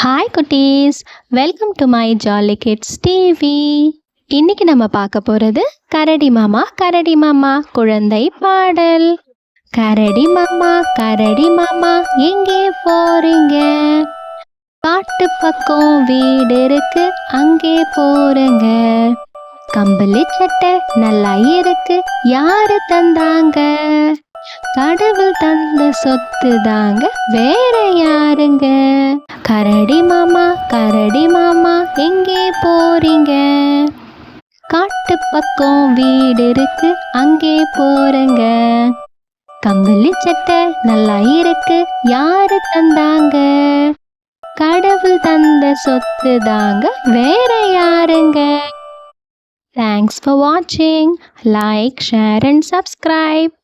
Hi குட்டீஸ். Welcome to my jolly kids TV இன்னைக்கு நம்ம பார்க்க போகிறது கரடி மாமா கரடி மாமா குழந்தை பாடல். கரடி மாமா கரடி மாமா எங்கே போறீங்க? காட்டு பக்கம் வீடு இருக்கு அங்கே போறேங்க. கம்பளி சட்டை நல்லா இருக்கு யாரு தந்தாங்க? கடவுள் தந்த சொத்து தாங்க வேற யாருங்க? கரடி மாமா கரடி மாமா எங்கே போறீங்க? காட்டு பக்கம் வீடு இருக்கு அங்கே போறங்க. கம்பளி சட்டை நல்லா இருக்கு யாரு தந்தாங்க? கடவுள் தந்த சொத்து தாங்க வேற யாருங்க? தேங்க்ஸ் ஃபார் வாட்சிங் லைக் ஷேர் அண்ட் சப்ஸ்கிரைப்